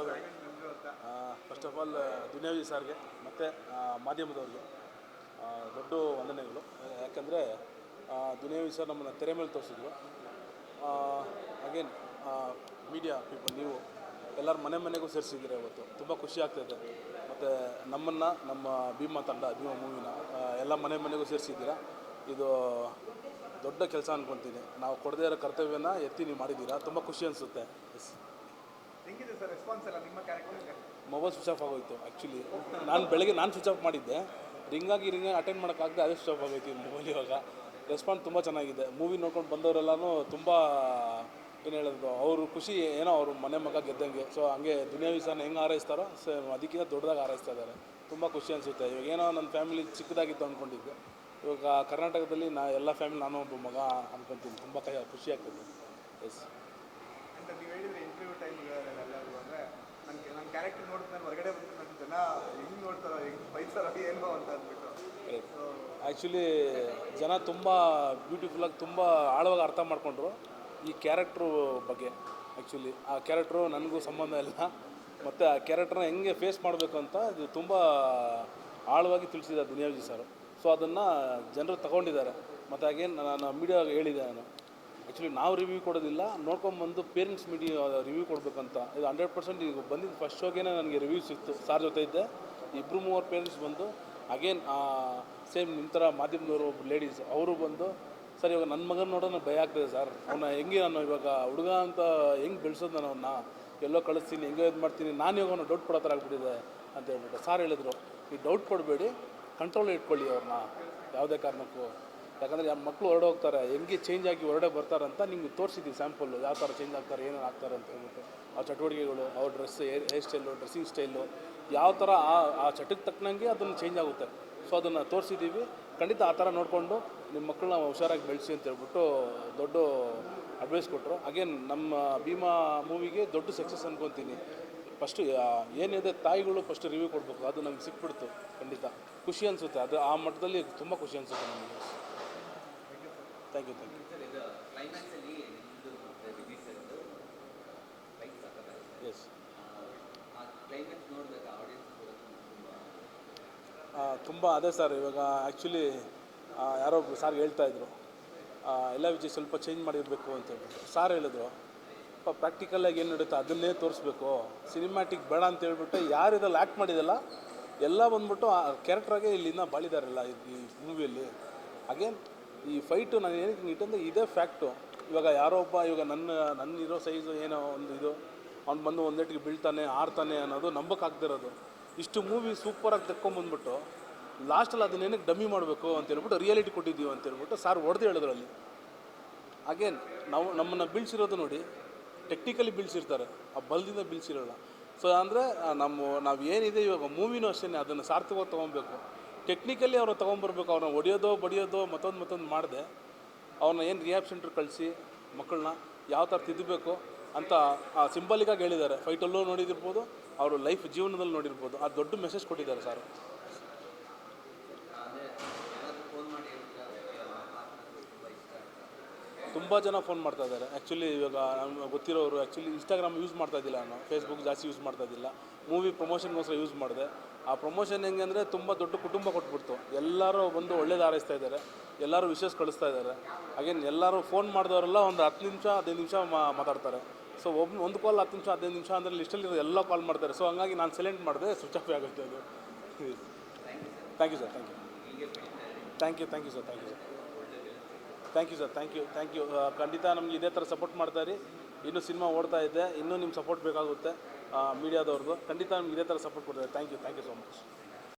ಹೌದು? First of all ದುನಿಯಾವಿ ಸಾರ್ಗೆ, ಮತ್ತು ಮಾಧ್ಯಮದವ್ರಿಗೆ ದೊಡ್ಡ ವಂದನೆಗಳು. ಯಾಕಂದರೆ ದುನಿಯಾವಿ ಸರ್ ನಮ್ಮನ್ನು ತೆರೆ ಮೇಲೆ ತೋರಿಸಿದ್ರು. ಅಗೇನ್ ಮೀಡಿಯಾ ಪೀಪಲ್ ನೀವು ಎಲ್ಲರ ಮನೆ ಮನೆಗೂ ಸೇರಿಸಿದ್ದೀರ ಇವತ್ತು. ತುಂಬ ಖುಷಿ ಆಗ್ತಾಯಿದೆ ಮತ್ತು ನಮ್ಮನ್ನು, ನಮ್ಮ ಭೀಮಾ ತಂಡ, ಭೀಮಾ ಮೂವಿನ ಎಲ್ಲ ಮನೆ ಮನೆಗೂ ಸೇರಿಸಿದ್ದೀರಾ. ಇದು ದೊಡ್ಡ ಕೆಲಸ ಅನ್ಕೊತೀನಿ. ನಾವು ಕೊಡದೇ ಇರೋ ಕರ್ತವ್ಯನ ಎತ್ತಿ ನೀವು ಮಾಡಿದ್ದೀರಾ. ತುಂಬ ಖುಷಿ ಅನಿಸುತ್ತೆ. ಎಸ್ ಮೊಬೈಲ್ ಸ್ವಿಚ್ ಆಫ್ ಆಗೋಯ್ತು ಆ್ಯಕ್ಚುಲಿ ನಾನು ಬೆಳಗ್ಗೆ ನಾನು ಸ್ವಿಚ್ ಆಫ್ ಮಾಡಿದ್ದೆ. ರಿಂಗಾಗಿ ರಿಂಗಾಗಿ ಅಟೆಂಡ್ ಮಾಡೋಕ್ಕಾಗದೆ ಅದೇ ಸ್ವಿಚ್ ಆಫ್ ಆಗೋಯ್ತು ಮೊಬೈಲ್ ಇವಾಗ. ರೆಸ್ಪಾನ್ಸ್ ತುಂಬ ಚೆನ್ನಾಗಿದೆ. ಮೂವಿ ನೋಡ್ಕೊಂಡು ಬಂದವರೆಲ್ಲನೂ ತುಂಬ, ಏನು ಹೇಳೋದು, ಅವರು ಖುಷಿ ಏನೋ ಅವರು ಮನೆ ಮಗ ಗೆದ್ದಂಗೆ. ಸೊ ಹಂಗೆ ದುನಿಯಾವಿ ಸರ್ ಹೆಂಗೆ ಹಾರೈಸ್ತಾರೋ ಸೇಮ್ ಅದಕ್ಕಿಂತ ದೊಡ್ಡದಾಗಿ ಹಾರೈಸ್ತಾ ಇದ್ದಾರೆ. ತುಂಬ ಖುಷಿ ಅನಿಸುತ್ತೆ. ಇವಾಗ ಏನೋ ನನ್ನ ಫ್ಯಾಮಿಲಿ ಚಿಕ್ಕದಾಗಿತ್ತು ಅಂದ್ಕೊಂಡಿದ್ದೆ ಇವಾಗ ಕರ್ನಾಟಕದಲ್ಲಿ ನಾ, ಎಲ್ಲ ಫ್ಯಾಮಿಲಿ ನಾನು ಒಬ್ಬ ಮಗ ಅಂದ್ಕೊತೀನಿ ತುಂಬ ಕೈ, ಖುಷಿ ಆಗ್ತದೆ. ಎಸ್ ಅಂತ ನೀವು ಹೇಳಿದ್ರೆ ಇಂಟರ್ವ್ಯೂ ಟೈಮ್ಗಳಲ್ಲೆಲ್ಲರೂ ಅಂದರೆ ನನ್ನ ನನ್ನ ಕ್ಯಾರೆಕ್ಟರ್ ನೋಡಿದ ನಾನು ಹೊರಗಡೆ ಬಂದು ನನ್ನ ಜನ ಹೆಂಗೆ ನೋಡ್ತಾರೋ ಹೆಂಗೆ ಬೈತಾರೋ ಏನೋ ಅಂತ ಅಂದ್ಬಿಟ್ಟು. ಆ್ಯಕ್ಚುಲಿ ಜನ ತುಂಬ ಬ್ಯೂಟಿಫುಲ್ಲಾಗಿ ತುಂಬ ಆಳವಾಗಿ ಅರ್ಥ ಮಾಡಿಕೊಂಡ್ರು ಈ ಕ್ಯಾರೆಕ್ಟ್ರು ಬಗ್ಗೆ. ಆ್ಯಕ್ಚುಲಿ ಆ ಕ್ಯಾರೆಕ್ಟ್ರು ನನಗೂ ಸಂಬಂಧ ಇಲ್ಲ. ಮತ್ತು ಆ ಕ್ಯಾರೆಕ್ಟ್ರನ್ನ ಹೆಂಗೆ ಫೇಸ್ ಮಾಡಬೇಕು ಅಂತ ಇದು ತುಂಬ ಆಳವಾಗಿ ತಿಳಿಸಿದ್ದಾರೆ ದುನಿಯಾಜಿ ಸರ್ ಸೊ ಅದನ್ನು ಜನರು ತಗೊಂಡಿದ್ದಾರೆ. ಮತ್ತು ಹಾಗೇನು ನಾನು ಮೀಡಿಯಾಗೆ ಹೇಳಿದೆ ನಾನು. ಆ್ಯಕ್ಚುಲಿ ನಾವು ರಿವ್ಯೂ ಕೊಡೋದಿಲ್ಲ. ನೋಡ್ಕೊಂಬಂದು ಪೇರೆಂಟ್ಸ್ ಮೀಡಿಯಾ ರಿವ್ಯೂ ಕೊಡಬೇಕಂತ. ಇದು ಹಂಡ್ರೆಡ್ ಪರ್ಸೆಂಟ್ ಈಗ ಬಂದಿದ್ದು ಫಸ್ಟ್ ಶೋಗೇನೆ ನನಗೆ ರಿವ್ಯೂ ಸಿಕ್ತು. ಸಾರ್ ಜೊತೆ ಇದ್ದೆ. ಇಬ್ಬರು ಮೂವರು ಪೇರೆಂಟ್ಸ್ ಬಂದು ಅಗೇನ್ ಸೇಮ್ ನಿಮ್ಮ ಥರ ಮಾಧ್ಯಮದವರು ಲೇಡೀಸ್ ಅವರು ಬಂದು, ಸರ್, ಇವಾಗ ನನ್ನ ಮಗನ ನೋಡೋಣ ಭಯ ಆಗ್ತದೆ ಸರ್. ಅವನ್ನ ಹೆಂಗೆ ನಾನು ಇವಾಗ ಹುಡುಗ ಅಂತ ಹೆಂಗೆ ಬೆಳೆಸೋದು ನಾನು ಅವನ್ನ ಎಲ್ಲೋ ಕಳಿಸ್ತೀನಿ, ಹೆಂಗೋ ಇದು ಮಾಡ್ತೀನಿ. ನಾನು ಇವಾಗ ಅವನು ಡೌಟ್ ಕೊಡೋ ಥರ ಆಗ್ಬಿಟ್ಟಿದೆ. ಅಂತ ಹೇಳ್ಬಿಟ್ಟು ಸಾರ್ ಹೇಳಿದ್ರು ಈ ಡೌಟ್ ಕೊಡಬೇಡಿ ಕಂಟ್ರೋಲ್ ಇಟ್ಕೊಳ್ಳಿ ಅವ್ರನ್ನ ಯಾವುದೇ ಕಾರಣಕ್ಕೂ. ಯಾಕಂದರೆ ಯಾವ ಮಕ್ಕಳು ಹೊರಡೆ ಹೋಗ್ತಾರೆ, ಹೆಂಗೆ ಚೇಂಜ್ ಆಗಿ ಹೊರಡೆ ಬರ್ತಾರೆ ಅಂತ ನಿಮ್ಗೆ ತೋರಿಸಿದ್ದೀವಿ ಸ್ಯಾಂಪಲ್ಲು ಯಾವ ಥರ ಚೇಂಜ್ ಆಗ್ತಾರೆ, ಏನೇನು ಆಗ್ತಾರೆ ಅಂತ ಹೇಳ್ಬಿಟ್ಟು. ಆ ಚಟುವಟಿಕೆಗಳು ಅವ್ರ dress hair style dressing style ಯಾವ ಥರ ಆ ಆ ಚಟಕ್ಕೆ ತಕ್ಕನಂಗೆ ಅದನ್ನು ಚೇಂಜ್ ಆಗುತ್ತೆ. ಸೊ ಅದನ್ನು ತೋರಿಸಿದ್ದೀವಿ ಖಂಡಿತ ಆ ಥರ ನೋಡಿಕೊಂಡು ನಿಮ್ಮ ಮಕ್ಕಳನ್ನ ಹುಷಾರಾಗಿ ಬೆಳೆಸಿ ಅಂತ ಹೇಳ್ಬಿಟ್ಟು ದೊಡ್ಡ ಅಡ್ವೈಸ್ ಕೊಟ್ಟರು ಅಗೇನ್ ನಮ್ಮ ಭೀಮಾ ಮೂವಿಗೆ ದೊಡ್ಡ ಸಕ್ಸಸ್ ಅನ್ಕೊತೀನಿ. ಫಸ್ಟು ಏನಿದೆ ತಾಯಿಗಳು ಫಸ್ಟ್ ರಿವ್ಯೂ ಕೊಡಬೇಕು. ಅದು ನಮ್ಗೆ ಸಿಕ್ಬಿಡ್ತು. ಖಂಡಿತ. ಖುಷಿ ಅನಿಸುತ್ತೆ. ಅದು ಆ ಮಟ್ಟದಲ್ಲಿ ತುಂಬ ಖುಷಿ ಅನಿಸುತ್ತೆ ನಮಗೆ. Thank you thank you yes ತುಂಬ. ಅದೇ ಸರ್ ಇವಾಗ ಆ್ಯಕ್ಚುಲಿ ಯಾರೋ ಸಾರ್ ಹೇಳ್ತಾ ಇದ್ರು. ಆ, ಎಲ್ಲ ವಿಜಯ್ ಸ್ವಲ್ಪ ಚೇಂಜ್ ಮಾಡಿರಬೇಕು ಅಂತ ಹೇಳ್ಬಿಟ್ಟು. ಸಾರ್ ಹೇಳಿದ್ರು ಪ್ರಾಕ್ಟಿಕಲಾಗಿ ಏನು ನಡೀತಾ? ಅದನ್ನೇ ತೋರಿಸ್ಬೇಕು. ಸಿನಿಮ್ಯಾಟಿಕ್ ಬೇಡ ಅಂತ ಹೇಳ್ಬಿಟ್ಟು ಯಾರು ಇದ್ರಲ್ಲಿ ಆ್ಯಕ್ಟ್ ಮಾಡಿದಲ್ಲ ಎಲ್ಲ ಬಂದ್ಬಿಟ್ಟು ಆ ಕ್ಯಾರೆಕ್ಟ್ರಾಗೆ ಇಲ್ಲಿಂದ ಬಾಳಿದಾರಲ್ಲ ಈ- ಈ ಮೂವಿಯಲ್ಲಿ ಅಗೇನ್ ಈ ಫೈಟು ನಾನು ಏನಕ್ಕೆ ಇಟ್ಟಂದ್ರೆ ಇದೇ ಫ್ಯಾಕ್ಟು ಇವಾಗ ಯಾರೋ ಒಬ್ಬ, ಇವಾಗ ನನ್ನ ನನ್ನ ಇರೋ ಸೈಜು ಏನೋ ಒಂದು ಇದು, ಅವ್ನು ಬಂದು ಒಂದೇಟಿಗೆ ಬೀಳ್ತಾನೆ, ಆಡ್ತಾನೆ ಅನ್ನೋದು ನಂಬಕ್ಕಾಗ್ದಿರೋದು ಇಷ್ಟು ಮೂವಿ ಸೂಪರಾಗಿ ತಕ್ಕೊಂಬಂದ್ಬಿಟ್ಟು ಲಾಸ್ಟಲ್ಲಿ ಅದನ್ನ ಏನಕ್ಕೆ ಡಮ್ಮಿ ಮಾಡಬೇಕು ಅಂತ ಹೇಳ್ಬಿಟ್ಟು ರಿಯಾಲಿಟಿ ಕೊಟ್ಟಿದ್ದೀವಿ ಅಂತ ಹೇಳ್ಬಿಟ್ಟು ಸಾರ್ ಹೊಡೆದು ಹೇಳಿದ್ರು ಅಲ್ಲಿ ಅಗೇನ್ ನಾವು ನಮ್ಮನ್ನು ಬೀಳ್ಸಿರೋದು ನೋಡಿ ಟೆಕ್ನಿಕಲಿ ಬೀಳ್ಸಿರ್ತಾರೆ. ಆ ಬಲದಿಂದ ಬೀಳ್ಸಿರೋಲ್ಲ. ಸೊ ಅಂದರೆ ನಮ್ಮ, ನಾವು ಏನಿದೆ ಇವಾಗ ಮೂವಿನೂ ಅಷ್ಟೇ ಅದನ್ನು ಸಾರ್ಥಕವಾಗಿ ತೊಗೊಬೇಕು. ಟೆಕ್ನಿಕಲಿ ಅವ್ರನ್ನ ತೊಗೊಂಬರ್ಬೇಕು, ಅವ್ರನ್ನ ಹೊಡೆಯೋದೋ ಬಡಿಯೋದೋ ಮತ್ತೊಂದು ಮತ್ತೊಂದು ಮಾಡಿದೆ. ಅವ್ರನ್ನ ಏನು ರಿಯಾಬ್ ಸೆಂಟ್ರ್ ಕಳಿಸಿ ಮಕ್ಕಳನ್ನ ಯಾವ ಥರ ತಿದ್ದಬೇಕು ಅಂತ ಆ ಸಿಂಬಲಿಕಾಗಿ ಹೇಳಿದ್ದಾರೆ. ಫೈಟಲ್ಲೂ ನೋಡಿದಿರ್ಬೋದು, ಅವರು ಲೈಫ್ ಜೀವನದಲ್ಲಿ ನೋಡಿರ್ಬೋದು. ಆ ದೊಡ್ಡ ಮೆಸೇಜ್ ಕೊಟ್ಟಿದ್ದಾರೆ ಸರ್ ಅಂದರೆ ಯಾರಾದರೂ ಫೋನ್ ಮಾಡಿ ಹೇಳ್ತಾರೆ ತುಂಬ ಇಷ್ಟ ಅಂತ ತುಂಬ ಜನ ಫೋನ್ ಮಾಡ್ತಾ ಇದ್ದಾರೆ. ಆ್ಯಕ್ಚುಲಿ ಇವಾಗ ನಮ್ಗೆ ಗೊತ್ತಿರೋರು ಆ್ಯಕ್ಚುಲಿ ಇನ್ಸ್ಟಾಗ್ರಾಮ್ ಯೂಸ್ ಮಾಡ್ತಾ ಇದ್ದಿಲ್ಲ ನಾನು. ಫೇಸ್ಬುಕ್ ಜಾಸ್ತಿ ಯೂಸ್ ಮಾಡ್ತಾ ಇದ್ದಿಲ್ಲ. ಮೂವಿ ಪ್ರಮೋಷನ್ಗೋಸ್ಕರ ಯೂಸ್ ಮಾಡಿದೆ. ಆ ಪ್ರಮೋಷನ್ ಹೆಂಗೆ ಅಂದರೆ ತುಂಬ ದೊಡ್ಡ ಕುಟುಂಬ ಕೊಟ್ಬಿಡ್ತು. ಎಲ್ಲರೂ ಬಂದು ಒಳ್ಳೇದು ಹಾರೈಸ್ತಾ ಇದ್ದಾರೆ. ಎಲ್ಲರೂ ವಿಶೇಷ ಕಳಿಸ್ತಾ ಇದ್ದಾರೆ. ಅಗೇನ್ ಎಲ್ಲರೂ ಫೋನ್ ಮಾಡಿದವರೆಲ್ಲ ಒಂದು ಹತ್ತು ನಿಮಿಷ, ಹದಿನೈದು ನಿಮಿಷ ಮಾತಾಡ್ತಾರೆ. ಸೊ ಒಬ್ಬ ಒಂದು ಕಾಲ್ ಹತ್ತು ನಿಮಿಷ, ಹದಿನೈದು ನಿಮಿಷ ಅಂದರೆ ಲಿಸ್ಟಲ್ಲಿ ಎಲ್ಲ ಕಾಲ್ ಮಾಡ್ತಾರೆ. ಸೊ ಹಂಗಾಗಿ ನಾನು ಸೈಲೆಂಟ್ ಮಾಡಿದೆ ಸ್ವಿಚ್ ಆಫ್ ಆಗುತ್ತೆ ಅದು. Thank you sir thank you thank you thank you sir thank you thank you sir thank you thank you ಖಂಡಿತ ನಮ್ಗೆ ಇದೇ ಥರ ಸಪೋರ್ಟ್ ಮಾಡ್ತಾ ಇರಿ. ಇನ್ನೂ ಸಿನಿಮಾ ಓಡ್ತಾ ಇದೆ. ಇನ್ನೂ ನಿಮ್ಮ ಸಪೋರ್ಟ್ ಬೇಕಾಗುತ್ತೆ ಮೀಡಿಯಾದವ್ರದ್ದು ಖಂಡಿತ ನಮ್ಗೆ ಇದೇ ಥರ ಸಪೋರ್ಟ್ ಕೊಡ್ತಾರೆ. Thank you thank you so much